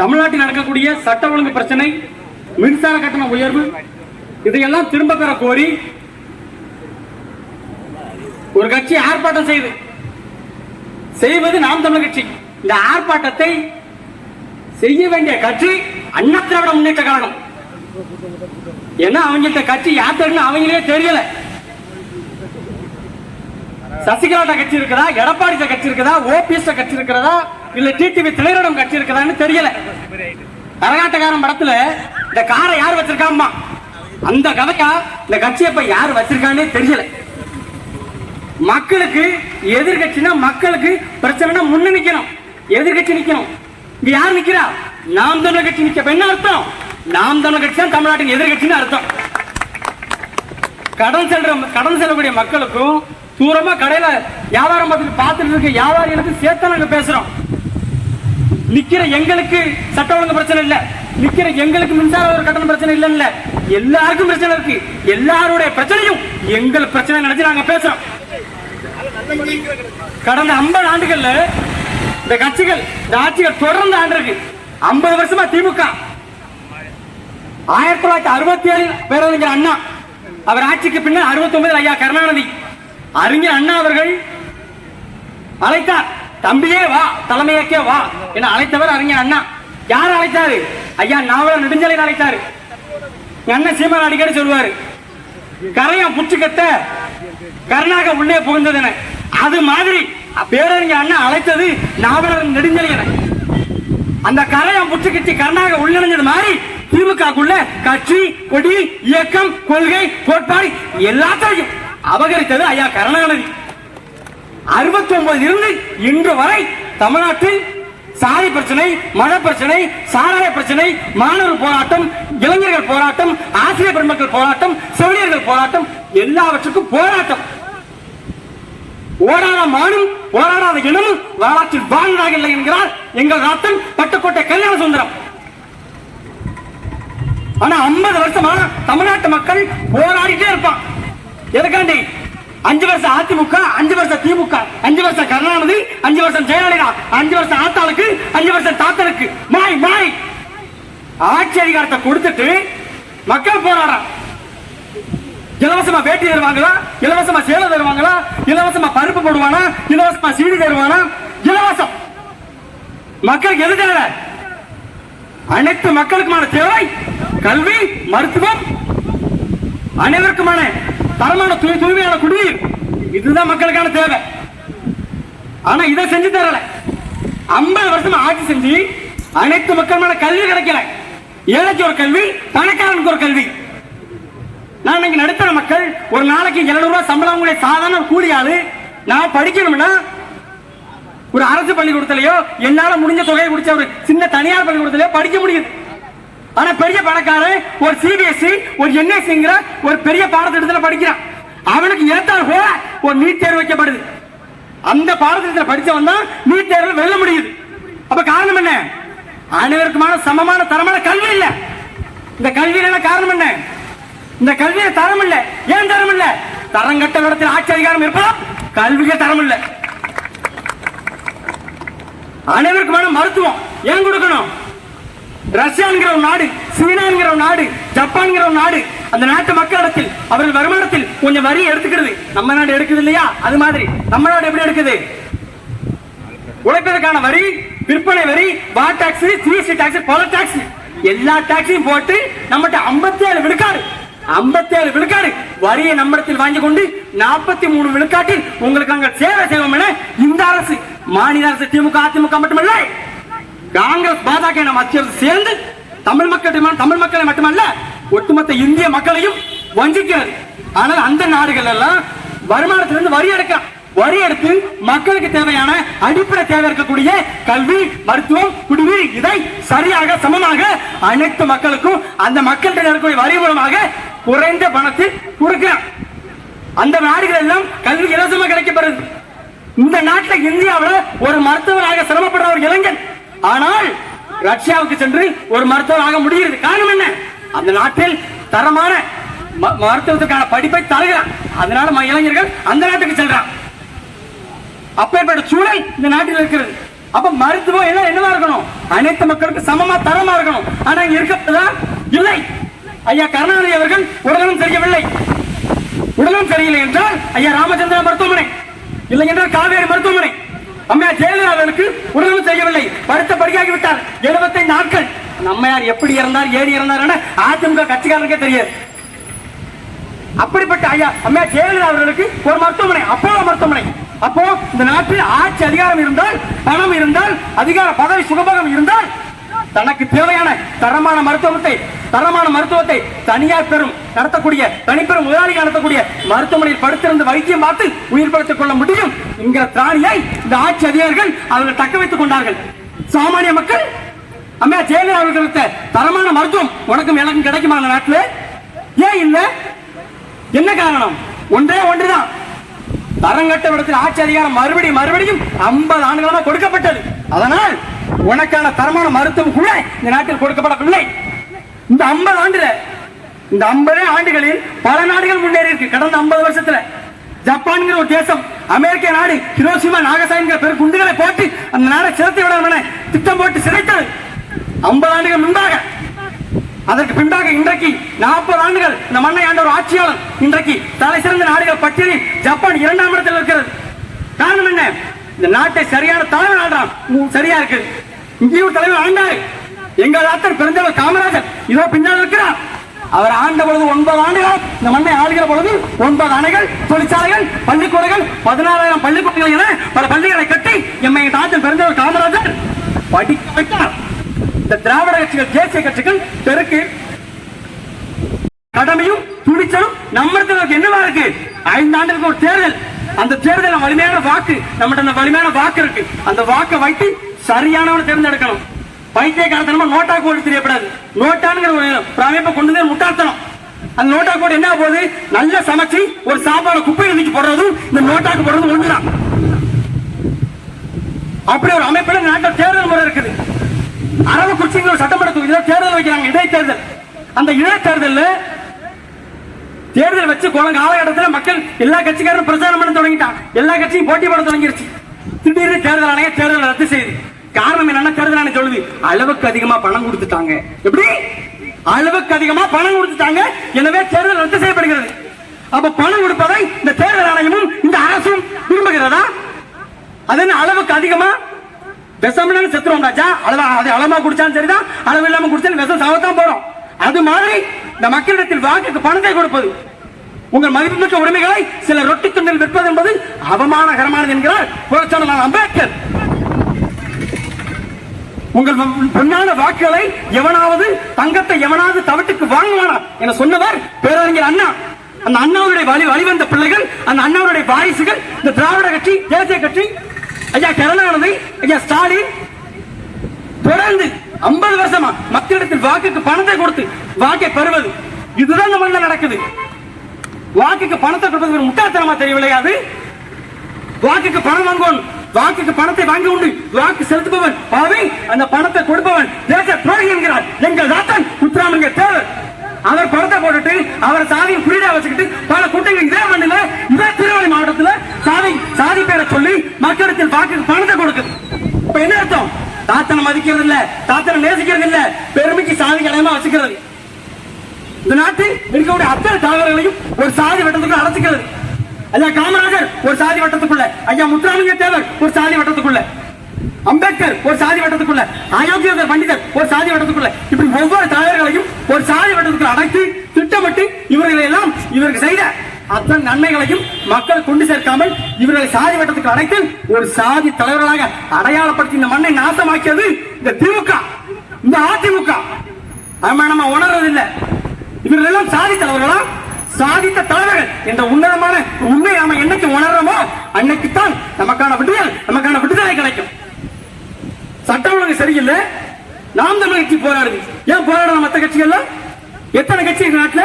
தமிழ்நாட்டில் நடக்கக்கூடிய சட்ட ஒழுங்கு பிரச்சனை மின்சார கட்டண உயர்வு இதையெல்லாம் திரும்ப பெற கோரி ஒரு கட்சி ஆர்ப்பாட்டம் செய்து செய்வது நாம் தமிழ் கட்சி. இந்த ஆர்ப்பாட்டத்தை செய்ய வேண்டிய கட்சி அண்ணா திராவிட முன்னேற்ற கழகம். ஏன்னா அவங்க கட்சி யாத்திரன்னு அவங்களே தெரியல. சசிகலாட்ட கட்சி இருக்கிறதா எடப்பாடி கட்சி இருக்குதா ஓபிஎஸ் கட்சி இருக்கிறதா இல்ல டிடிவி திரையிடம் கட்சி இருக்குதான்னு தெரியல. கரகாட்டக்காரன் படத்துல இந்த காரை யார் வச்சிருக்காமா அந்த கதையா? இந்த கட்சியை இப்ப யார் வச்சிருக்கானே தெரியல. மக்களுக்கு எதிர்கட்சினா மக்களுக்கு பிரச்சனைனா முன்ன நிக்கணும். எதிர்கட்சி நிக்கணும். இங்க யார் நிக்கிறா? நாம் தமிழர் கட்சி நிக்க என்ன அர்த்தம். நாம் தமிழர் கட்சி தான் தமிழ்நாட்டின் எதிர்கட்சின்னு அர்த்தம். கடன் செல்ற கடன் செல்லக்கூடிய மக்களுக்கும் தூரமா கடையில வியாபாரம் பார்த்துட்டு பார்த்துட்டு இருக்க வியாபாரிகளுக்கு சேர்த்து நாங்க பேசுறோம். நிக்கிற எங்களுக்கு சட்ட ஒழுங்கு பிரச்சனை இல்ல. நிக்கிற எங்களுக்கு மின்சார ஒரு பிரச்சனை இல்லைல்ல இல்ல எல்லாருக்கும் பிரச்சனை இருக்கு. எல்லாருடைய பிரச்சனையும் எங்கள் பிரச்சனை நினைச்சு நாங்க பேசுறோம். கடந்த 50 ஆண்டுகள்ல இந்த கட்சிகள் இந்த ஆட்சிகள் தொடர்ந்து ஆண்டிருக்கு 50 வருஷமா திமுக. ஆயிரத்தி தொள்ளாயிரத்தி அறுபத்தி ஏழில் பேரறிஞர் அண்ணா அவர் ஆட்சிக்கு பின்னர் அறுபத்தி ஒன்பதில் ஐயா கருணாநிதி. அறிஞர் அண்ணா அவர்கள் அழைத்தார். தம்பியே வா தலைமையாக்கே வா. என அழைத்தவர் அறிஞர் அண்ணா. யார் அழைத்தாரு? ஐயா நாவலர் நெடுஞ்சலை அழைத்தாரு. அண்ணன் சீமான் அடிக்கடி சொல்லுவாரு கரையம் புற்றுக்கத்த கருணாக உள்ளே புகுந்தது அது மாதிரி பேரறிஞர் அண்ணா அழைத்தது நாவலர் நெடுஞ்சலை அந்த கரையம் புற்றுக்கிட்டு கருணாக உள்ளிணைஞ்சது மாதிரி திமுகக்குள்ள கட்சி கொடி இயக்கம் கொள்கை கோட்பாடு எல்லாத்தையும் அபகரித்தது ஐயா கருணாநிதி. அறுபத்தி ஒன்பது இருந்து இன்று வரை தமிழ்நாட்டில் சாதி பிரச்சனை மத பிரச்சனை சாராய பிரச்சனை மாணவர் போராட்டம் இளைஞர்கள் போராட்டம் ஆசிரியர் பெருமக்கள் போராட்டம் செவிலியர்கள் போராட்டம் எல்லாவற்றுக்கும் போராட்டம். ஓடாத மானும் ஓடாத இனமும் வரலாற்றில் வாழ்ந்ததாக இல்லை என்கிறார் எங்கள் ராத்தன் பட்டுக்கோட்டை கல்யாண சுந்தரம். ஆனா 50 வருஷமா தமிழ்நாட்டு மக்கள் போராடிட்டே இருப்பான். எதுக்காண்டி? அஞ்சு வருஷம் அதிமுக அஞ்சு வருஷம் திமுக அஞ்சு வருஷம் கருணாநிதி அஞ்சு வருஷம் ஜெயலலிதா அஞ்சு வருஷம் ஆத்தாளுக்கு அஞ்சு வருஷம் தாத்தனுக்கு. மாய் மாய். ஆட்சி அதிகாரத்தை கொடுத்துட்டு மக்கள் போராடுறான். இலவசமா வேட்டி தருவாங்களா? இலவசமா சேலை தருவாங்களா? இலவசமா பருப்பு போடுவானா? இலவசமா சீடு தருவானா? இலவசம். மக்களுக்கு எது தேவை? அனைத்து மக்களுக்குமான தேவை கல்வி மருத்துவம் அனைவருக்குமான தரமான தூய் தூய்மையான குடிநீர். இதுதான் மக்களுக்கான தேவை. ஆனா இதை செஞ்சு தரல. ஐம்பது வருஷம் ஆட்சி செஞ்சு அனைத்து மக்களுமான கல்வி கிடைக்கல. ஏழைக்கு ஒரு கல்வி பணக்காரனுக்கு ஒரு கல்வி. நான் இங்க நடுத்தர மக்கள் ஒரு நாளைக்கு 700 ரூபாய் சம்பளம் கூட சாதாரண கூலி ஆளு. நான் படிக்கணும்னா ஒரு அரசு பள்ளிக்கூடத்திலேயோ என்னால முடிஞ்ச தொகையை குடிச்ச ஒரு சின்ன தனியார் பள்ளிக்கூடத்திலேயோ படிக்க முடியுது. ஆனா பெரிய பணக்காரன் ஒரு சிபிஎஸ்சி ஒரு என்எஸ்சிங்கிற ஒரு பெரிய பாடத்திட்டத்தில் படிக்கிறான். அவனுக்கு ஏத்தால் போல ஒரு நீட் தேர்வு வைக்கப்படுது. அந்த பாடத்திட்டத்தில் படிச்சவன் தான் நீட் தேர்வில் வெல்ல முடியுது. அப்ப காரணம் என்ன? அனைவருக்குமான சமமான தரமான கல்வி இல்ல. இந்த கல்வியில காரணம் என்ன? இந்த கல்வியில தரம் இல்ல. ஏன் தரம் இல்ல? தரம் கட்ட இடத்தில் ஆட்சி அதிகாரம் இருப்பதாம் கல்விக்கு தரம் இல்ல. அனைவருக்குமான மருத்துவம் ஏன் கொடுக்கணும்? ரஷ்யாங்கிற ஒரு நாடு சீனாங்கிற ஒரு நாடு ஜப்பான்கிற ஒரு நாடு அந்த நாட்டு மக்களிடத்தில் அவர்கள் வருமானத்தில் கொஞ்சம் வரி எடுத்துக்கிறது. நம்ம நாடு எடுக்குது இல்லையா? அது மாதிரி. நம்ம நாடு எப்படி எடுக்குது? உழைப்பதற்கான வரி விற்பனை வரி வா டாக்ஸ் ஜிஎஸ்டி டாக்ஸ் பல டாக்ஸ் எல்லா டாக்ஸையும் போட்டு நம்மகிட்ட 57 ஏழு விழுக்காடு. 57 ஏழு விழுக்காடு வரியை நம்மிடத்தில் வாங்கி கொண்டு நாற்பத்தி மூணு விழுக்காட்டில் உங்களுக்கு நாங்கள் சேவை செய்வோம் என இந்த அரசு மாநில அரசு திமுக அதிமுக மட்டுமல்ல காங்கிரஸ் பாஜக என மத்திய அரசு சேர்ந்து தமிழ் மக்கள் தமிழ் மக்களை மட்டுமல்ல ஒட்டுமொத்த இந்திய மக்களையும் வஞ்சிக்கிறது. ஆனால் அந்த நாடுகள் எல்லாம் வருமானத்திலிருந்து வரி எடுக்க வரி எடுத்து மக்களுக்கு தேவையான அடிப்படை தேவை இருக்கக்கூடிய கல்வி மருத்துவம் குடிநீர் இதை சரியாக சமமாக அனைத்து மக்களுக்கும் அந்த மக்கள்கிட்ட இருக்கக்கூடிய வரி மூலமாக குறைந்த பணத்தில் கொடுக்கிறான். அந்த நாடுகள் எல்லாம் கல்வி இலவசமாக கிடைக்கப்படுது. இந்த நாட்டில் இந்தியாவில் ஒரு மருத்துவராக சிரமப்படுற ஒரு இளைஞன் ஆனால் ரஷ்யாவுக்கு சென்று ஒரு மருத்துவராக முடிகிறது. காரணம் என்ன? அந்த நாட்டில் தரமான ம- மருத்துவத்துக்கான படிப்பை தருகிறான். அதனால ம- இளைஞர்கள் அந்த நாட்டுக்கு செல்றான். அப்பேற்பட்ட சூழல் இந்த நாட்டில் இருக்கிறது. அப்ப மருத்துவம் எல்லாம் என்னவா இருக்கணும்? அனைத்து மக்களுக்கும் சமமா தரமா இருக்கணும். ஆனா இங்க இருக்கிறதா? இல்லை. ஐயா கருணாநிதி அவர்கள் உடலும் தெரியவில்லை உடலும் சரியில்லை என்றால் ஐயா ராமச்சந்திரா மருத்துவமனை. இல்லை என்றால் காவேரி மருத்துவமனை. அம்மையா ஜெயலலிதா அவர்களுக்கு உடலும் செய்யவில்லை. படுத்த படியாகி விட்டார் 75 நாட்கள். அந்த அம்மையார் எப்படி இறந்தார் ஏறி இறந்தார் அதிமுக கட்சிக்காரருக்கே தெரியாது. அப்படிப்பட்ட ஐயா அம்மையா ஜெயலலிதா அவர்களுக்கு ஒரு மருத்துவமனை அப்போலோ மருத்துவமனை. அப்போ இந்த நாட்டில் ஆட்சி அதிகாரம் இருந்தால் பணம் இருந்தால் அதிகார பதவி சுகபோகம் இருந்தால் தனக்கு தேவையான தரமான மருத்துவத்தை தரமான மருத்துவத்தை தனியார் பெறும் நடத்தக்கூடிய தனிப்பெரும் முதலாளிகள் நடத்தக்கூடிய மருத்துவமனையில் படுத்திருந்த வைத்தியம் பார்த்து உயிர் படுத்திக் கொள்ள முடியும் என்கிற திராணியை இந்த ஆட்சி அதிகாரிகள் அவர்கள் தக்க வைத்துக் கொண்டார்கள். சாமானிய மக்கள் அம்மா ஜெயலலிதா அவர்களுக்கு தரமான மருத்துவம் உனக்கும் எனக்கும் கிடைக்குமா அந்த நாட்டில்? ஏன் இல்லை? என்ன காரணம்? ஒன்றே ஒன்றுதான். தரங்கட்ட விடத்தில் ஆட்சி அதிகாரம் மறுபடியும் மறுபடியும் 50 ஆண்டுகளாக கொடுக்கப்பட்டது. அதனால் உனக்கான தரமான மருத்துவம் கூட இந்த நாட்டில் கொடுக்கப்படவில்லை. இந்த 50 ஆண்டுல இந்த 50 ஆண்டுகளில் பல நாடுகள் முன்னேறி இருக்கு. கடந்த 50 வருஷத்துல ஜப்பான்கிற ஒரு தேசம் அமெரிக்க நாடு ஹிரோசிமா நாகசாமிங்கிற பெரு குண்டுகளை போட்டு அந்த நாடை சிறத்தி விட திட்டம் போட்டு சிதைத்தது. 50 ஆண்டுகள் முன்பாக. அதற்கு பின்பாக இன்றைக்கு நாற்பது ஆண்டுகள் இந்த மண்ணை ஆண்ட ஒரு ஆட்சியாளர் இன்றைக்கு தலை சிறந்த நாடுகள் பட்டியலில் ஜப்பான் இரண்டாம் இடத்தில் இருக்கிறது. காரணம் என்ன? இந்த நாட்டை சரியான தலைவர் ஆடுறான் உம், சரியா இருக்கு. இங்கேயும் ஒரு தலைவர் ஆண்டாரு. எங்க ஆத்தர் பிறந்தவர் காமராஜர். இதோ பின்னால் இருக்கிறார். அவர் ஆண்ட பொழுது ஒன்பது ஆண்டுகள் இந்த மண்ணை ஆளுகிற பொழுது ஒன்பது அணைகள் தொழிற்சாலைகள் பள்ளிக்கூடங்கள் பதினாறாயிரம் பள்ளிக்கூடங்கள் என பல பள்ளிகளை கட்டி எம்மை தாத்தன் பிறந்தவர் காமராஜர் படிக்க வைத்தார். இந்த திராவிட கட்சிகள் தேசிய கட்சிகள் தெருக்கு கடமையும் துணிச்சலும் நம்மளுக்கு என்னவா இருக்கு? ஐந்து ஆண்டுகளுக்கு ஒரு தேர்தல். அந்த தேர்தல வலிமையான வாக்கு நம்மகிட்ட அந்த வலிமையான வாக்கு இருக்கு. அந்த வாக்கை வைத்து சரியானவனை தேர்ந்தெடுக்கணும். பைத்தியக்காரத்தனமா நோட்டா கோடு தெரியப்படாது. நோட்டானுங்கிற ஒரு ஒரு அமைப்பை கொண்டு வந்து முட்டாள்தனம். அந்த நோட்டா கோடு என்ன போகுது? நல்ல சமைச்சு ஒரு சாப்பாடு குப்பையில் தூக்கி போடுறதும் இந்த நோட்டாக்கு போடுறதும் ஒன்றுதான் அப்படி ஒரு அமைப்புல நாட்டில் தேர்தல் முறை இருக்குது. அரவக்குறிச்சிங்கிற ஒரு சட்டமன்ற தொகுதியில் தேர்தல் வைக்கிறாங்க இடைத்தேர்தல். அந்த இடைத்தேர்தல் தேர்தல் வச்சு குளம் காலகட்டத்தில் மக்கள் எல்லா கட்சிக்காரரும் பிரச்சாரம் பண்ண தொடங்கிட்டான் எல்லா கட்சியும் போட்டி போட தொடங்கிருச்சு. திடீர்னு தேர்தல் ஆணையம் தேர்தல் ரத்து செய்யுது காரணம் என்னன்னா தேர்தல் ஆணையம் சொல்லுது அளவுக்கு அதிகமா பணம் கொடுத்துட்டாங்க. எப்படி? அளவுக்கு அதிகமா பணம் கொடுத்துட்டாங்க. எனவே தேர்தல் ரத்து செய்யப்படுகிறது. அப்ப பணம் கொடுப்பதை இந்த தேர்தல் ஆணையமும் இந்த அரசும் விரும்புகிறதா? அது என்ன அளவுக்கு அதிகமா? விஷம்னு செத்துருவோம் ராஜா. அளவா அது அளமா குடிச்சாலும் சரிதான். அளவு இல்லாம குடிச்சாலும் விஷம் சாவத்தான் போறோம். அது மாதிரி இந்த மக்களிடத்தில் வாக்குக்கு பணத்தை கொடுப்பது. உங்கள் மதிப்புமிக்க உரிமைகளை சில ரொட்டி துண்டில் விற்பது என்பது அவமானகரமானது என்கிறார் புரட்சியாளர் அம்பேத்கர். உங்கள் பொன்னான வாக்குகளை எவனாவது தங்கத்தை எவனாவது தவட்டுக்கு வாங்குவானா என சொன்னவர் பேரறிஞர் அண்ணா. அந்த அண்ணாவுடைய வழி வழிவந்த பிள்ளைகள் அந்த அண்ணாவுடைய வாரிசுகள் இந்த திராவிட கட்சி தேசிய கட்சி ஐயா கருணாநிதி ஐயா ஸ்டாலின் தொடர்ந்து 50 வருஷமா மக்களிடத்தில் வாக்குக்கு பணத்தை கொடுத்து வாக்கை பெறுவது. இதுதான் இந்த மண்ணில் நடக்குது. வாக்குக்கு பணத்தை கொடுப்பது ஒரு முட்டாள்தனமா தெரியவில்லை அது? வாக்குக்கு பணம் வாங்குவோம் வாக்குக்கு பணத்தை வாங்கி உண்டு. வாக்கு செலுத்துபவன். பாவை அந்த பணத்தை கொடுப்பவன். தேச துரோகி என்கிறார். எங்கள் தாத்தன் முத்துராமலிங்க தேவர். அவர் பணத்தை போட்டுட்டு அவர் சாதியை குறியீடா வச்சுக்கிட்டு பல கூட்டங்கள் இதே மண்ணில இதே திருவள்ளி மாவட்டத்துல சாதி சாதி பேரை சொல்லி மக்களிடத்தில் வாக்குக்கு பணத்தை கொடுக்குது. இப்ப என்ன அர்த்தம்? தாத்தனை மதிக்கிறது இல்ல தாத்தனை நேசிக்கிறது இல்ல பெருமைக்கு சாதி கடையமா வச்சுக்கிறது. இந்த நாட்டில் இருக்கக்கூடிய அத்தனை தலைவர்களையும் ஒரு சாதி வட்டத்துக்குள்ள அடைச்சிக்கிறது. ஐயா காமராஜர் ஒரு சாதி வட்டத்துக்குள்ள ஐயா முத்துராமலிங்க தேவர் ஒரு சாதி வட்டத்துக்குள்ள அம்பேத்கர் ஒரு சாதி வட்டத்துக்குள்ள அயோத்தியர் பண்டிதர் ஒரு சாதி வட்டத்துக்குள்ள. இப்படி ஒவ்வொரு தலைவர்களையும் ஒரு சாதி வட்டத்துக்குள்ள அடைத்து திட்டமிட்டு இவர்களை எல்லாம் இவருக்கு செய்த அத்தனை நன்மைகளையும் மக்கள் கொண்டு சேர்க்காமல் இவர்களை சாதி வட்டத்துக்கு அடைத்து ஒரு சாதி தலைவர்களாக அடையாளப்படுத்தி இந்த மண்ணை நாசமாக்கியது இந்த திமுக இந்த அதிமுக. ஆமா நம்ம உணர்றதில்லை. இவர்கள் எல்லாம் சாதி தலைவர்களா? சாதித்த தலைவர்கள் என்ற உன்னதமான உண்மை நாம என்னைக்கு உணர்றோமோ அன்னைக்குத்தான் நமக்கான விடுதல் நமக்கான விடுதலை கிடைக்கும். சட்டம் ஒழுங்கு சரியில்லை. நாம் தமிழ் கட்சி போராடுது. ஏன் போராடுறோம் மற்ற கட்சிகள்லாம்? எத்தனை கட்சி இருக்கு நாட்டுல?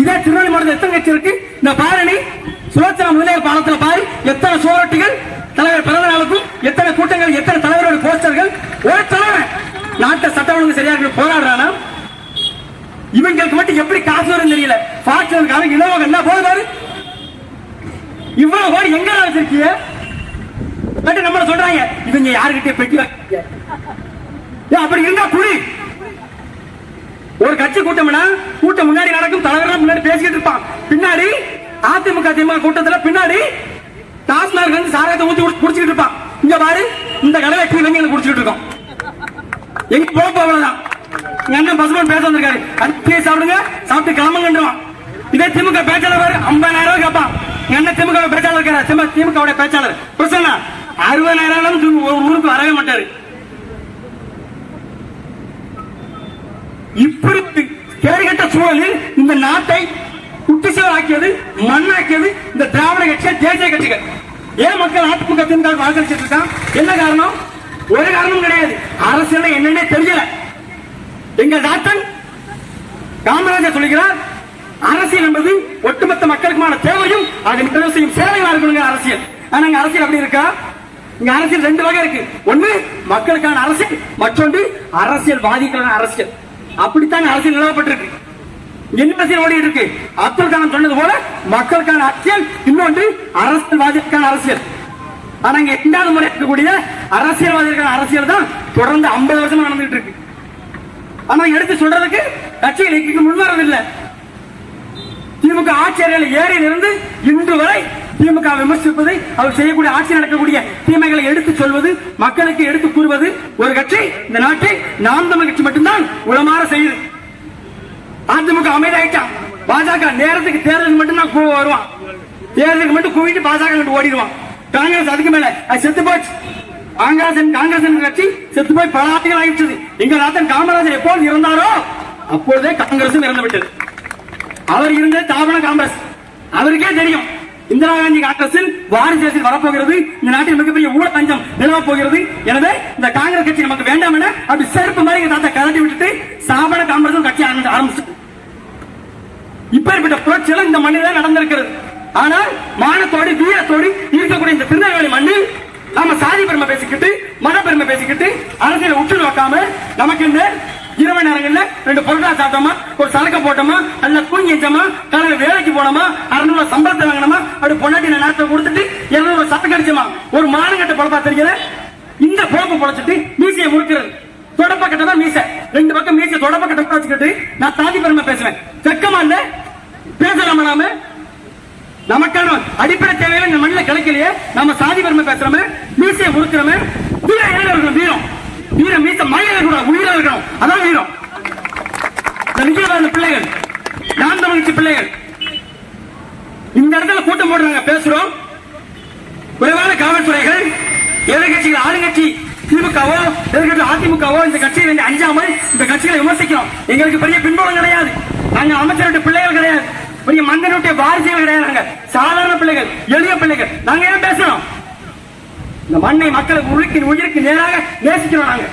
இதே திருநெல்வேலி மாவட்டத்தில் எத்தனை கட்சி இருக்கு? இந்த பாரணி சுலோச்சனா முதலியார் பாலத்துல பாரு எத்தனை சுவரொட்டிகள் தலைவர் பிறந்த நாளுக்கும் எத்தனை கூட்டங்கள் எத்தனை தலைவரோட போஸ்டர்கள் ஒரு தலைவன் நாட்டை சட்டம் ஒழுங்கு சரியா இருக்கு போராடுறானா? இவங்களுக்கு மட்டும் எப்படி காசு வரும் தெரியல. பாக்ஸருக்காக இலவ என்ன போது பாரு. இவ்வளவு கோடி எங்க வச்சிருக்கீங்க கேட்டு நம்மள சொல்றாங்க. இவங்க யாருக்கிட்டே பெட்டி ஏன் அப்படி இருந்தா குடி ஒரு கட்சி கூட்டம்னா கூட்டம் முன்னாடி நடக்கும் தலைவர் முன்னாடி பேசிக்கிட்டு இருப்பான். பின்னாடி அதிமுக திமுக கூட்டத்துல பின்னாடி டாஸ்மார்க் வந்து சாராயத்தை ஊத்தி குடிச்சிட்டு இருப்பான் இங்க பாரு இந்த கடலை டீ குடிச்சிட்டு இருக்கோம். எங்க போக அவ்வளவுதான். எங்க அண்ணன் பசுமன் பேச வந்திருக்காரு. அடுத்து சாப்பிடுங்க சாப்பிட்டு கிளம்புங்கன்றான் இதே திமுக பேச்சாளர் பாரு ஐம்பதாயிரம் ரூபாய் கேட்பான். எங்க அண்ணன் திமுக பேச்சாளர் இருக்காரு. திமுக பேச்சாளர். பிரசன்னா அறுபதாயிரம் ஒரு ஊருக்கு வரவே மாட்டாரு. இப்படி கேடுகட்ட சூழலில் இந்த நாட்டை குட்டிசலாக்கியது மண்ணாக்கியது இந்த திராவிட கட்சிகள் தேசிய கட்சிகள். ஏன் மக்கள் அதிமுக திமுக வாக்களிச்சிட்டு இருக்கான் என்ன காரணம்? ஒரு காரணம் கிடையாது. அரசியல் என்னன்னே தெரியல. எங்க டாக்டர் காமராஜர் சொல்லுகிறார் அரசியல் என்பது ஒட்டுமொத்த மக்களுக்குமான தேவையும் அதை நிறைவு செய்யும் சேவையா இருக்கணுங்க அரசியல். ஆனா இங்க அரசியல் அப்படி இருக்கா? இங்க அரசியல் ரெண்டு வகை இருக்கு. ஒண்ணு மக்களுக்கான அரசியல் மற்றொன்று அரசியல்வாதிகளுக்கான அரசியல். அப்படித்தான் அரசியல் நிலவப்பட்டிருக்கு. என்ன ஓடி இருக்கு? அப்துல் கலாம் சொன்னது போல மக்களுக்கான அரசியல் இன்னொன்று அரசியல்வாதிக்கான அரசியல். ஆனா இங்க இரண்டாவது முறை இருக்கக்கூடிய அரசியல்வாதிகளுக்கான அரசியல் தான் தொடர்ந்து 50 வருஷமா நடந்துட்டு இருக்கு. ஆனா எடுத்து சொல்றதுக்கு கட்சிகள் இங்கு முன்வரவில்லை. திமுக ஆட்சியர்கள் இருந்து இன்று வரை திமுக விமர்சிப்பது அவர் செய்யக்கூடிய ஆட்சி நடக்கக்கூடிய தீமைகளை எடுத்து சொல்வது மக்களுக்கு எடுத்து கூறுவது ஒரு கட்சி இந்த நாட்டை நாம் தமிழ் கட்சி மட்டும்தான் உளமாற செய்யுது. அதிமுக அமைதியாயிட்டான் பாஜக நேரத்துக்கு தேர்தலுக்கு மட்டும்தான் கூ வருவான். தேர்தலுக்கு மட்டும் கூவிட்டு பாஜக ஓடிடுவான். காங்கிரஸ் அதுக்கு மேல. அது செத்து போச்சு. காங்கிரஸ் காங்கிரஸ் கட்சி செத்து போய் பல ஆண்டுகள் ஆயிடுச்சு எங்க ராத்தன் காமராஜர் எப்போது இருந்தாரோ அப்பொழுதே காங்கிரசும் இறந்து விட்டது. அவர் இருந்த தாவண காங்கிரஸ் அவருக்கே தெரியும் இந்திரா காந்தி காங்கிரஸில் வாரிசு அரசியல் வரப்போகிறது இந்த நாட்டில் மிகப்பெரிய ஊழல் பஞ்சம் போகிறது. எனவே இந்த காங்கிரஸ் கட்சி நமக்கு வேண்டாம் என அப்படி செருப்பு மாதிரி தாத்தா கலட்டி விட்டுட்டு சாபன காங்கிரஸ் கட்சி ஆரம்பிச்சு இப்பேற்பட்ட புரட்சியெல்லாம் இந்த மண்ணில் நடந்திருக்கிறது. ஆனால் மானத்தோடு வீரத்தோடு இருக்கக்கூடிய இந்த திருநெல்வேலி மண்ணில் நாம சாதி பெருமை பேசிக்கிட்டு மத பெருமை பேசிக்கிட்டு அரசியலை உற்று நோக்காம நமக்கு இந்த இரவு நேரங்களில் ரெண்டு பொருளா சாப்பிட்டோமா ஒரு சரக்கு போட்டோமா அல்ல தூங்கி எஞ்சோமா காலையில வேலைக்கு போனோமா அறுநூறு சம்பளத்தை வாங்கினோமா அப்படி பொண்டாட்டி நேரத்தை கொடுத்துட்டு இரநூறு சத்தம் அடிச்சோமா ஒரு மானங்கட்ட பொழப்பா தெரிகிற இந்த பொழப்பு பொழைச்சிட்டு மீசையை முறுக்கிறது. தொடப்ப கட்டமா மீச. ரெண்டு பக்கம் மீசை தொடப்ப கட்டமா வச்சுக்கிட்டு நான் சாதி பெருமை பேசுவேன். வெக்கமா இல்ல? பேசலாமா நாம? நமக்கான அடிப்படை தேவையில இந்த மண்ணில் கிடைக்கலையே. நம்ம சாதி பெருமை பேசுறோமே மீசையை முறுக்கிறோமே வீர ஏழை இருக்கணும் வீரம். வீரம் மீச மயில இருக்கணும் உயிரா இருக்கணும். அதான் வீரம். இந்த விஜயகாந்த பிள்ளைகள் நான் தமிழ்ச்சி பிள்ளைகள். இந்த இடத்துல கூட்டம் போடுறாங்க பேசுறோம். குறைவான காவல்துறைகள் எதிர்கட்சிகள் ஆளுங்கட்சி திமுகவோ எதிர்கட்சி அதிமுகவோ இந்த கட்சியை வந்து அஞ்சாமல் இந்த கட்சிகளை விமர்சிக்கிறோம். எங்களுக்கு பெரிய பின்புலம் கிடையாது. நாங்க அமைச்சருடைய பிள்ளைகள் கிடையாது. பெரிய மன்னனுடைய வாரிசுகள் கிடையாது நாங்க. சாதாரண பிள்ளைகள் எளிய பிள்ளைகள். நாங்க ஏன் பேசுறோம்? இந்த மண்ணை மக்களுக்கு உழுக்கி உயிருக்கு நேராக நேசிக்கிறோம் நாங்க.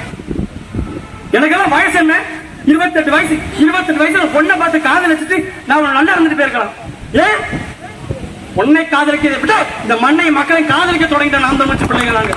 எனக்கெல்லாம் வயசு என்ன? இருபத்தெட்டு வயசு இருபத்தெட்டு வயசுல பொண்ணை பார்த்து காதலிச்சுட்டு நான் நல்லா இருந்துட்டு போயிருக்கலாம். ஏன்? பொண்ணை காதலிக்கிறதை விட இந்த மண்ணை மக்களை காதலிக்க தொடங்கிட்டேன் அந்த தமிழ்ச்சி பிள்ளைங்க நாங்க.